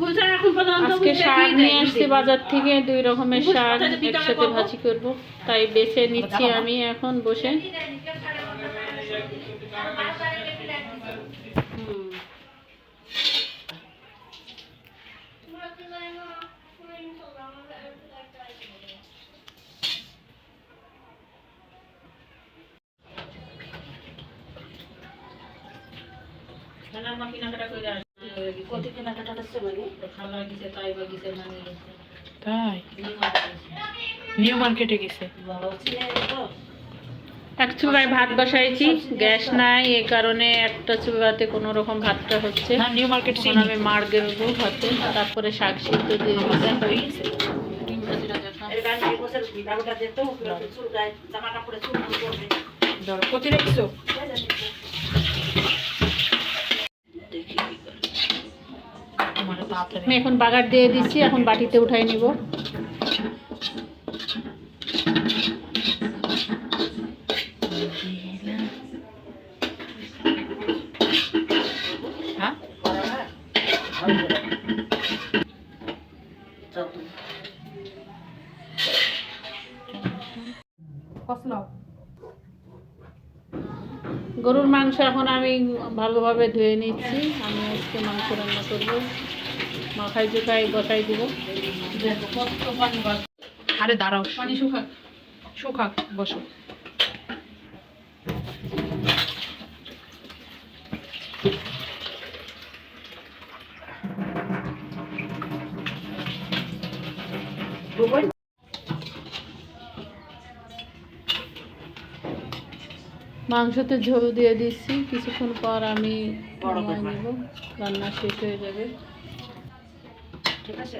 বুঝছেন এখন পর্যন্ত আজকে শাক নিয়ে আসছি বাজার থেকে দুই রকমের শাক একসাথে ভাজি করব। তাই বেছে নিচ্ছি আমি এখন বসে। করে তাই? নিউ মার্কেট গেছে। এক চুলায় ভাত বসাইছি গ্যাস নাই কারণে একটা চুলাতে কোনো রকম ভাতটা হচ্ছে। না নিউ মার্কেট আমি মার দেবো ভাতে তারপরে শাক সিদ্ধ দিয়ে হয়ে গেছে। আমি এখন বাগার দিয়ে দিচ্ছি এখন বাটিতে উঠাই নিব। হ্যাঁ? গরুর মাংস এখন আমি ভালোভাবে ধুয়ে নিচ্ছি আমি আজকে মাংস রান্না করব। মাখাই চুখাই বসাই দিব। আরে দাঁড়াও। পানি শুকা শুকাক বসো। মাংসতে ঝোল দিয়ে দিচ্ছি। কিছুক্ষণ পর আমি রান্না শেষ হয়ে যাবে। ঠিক আছে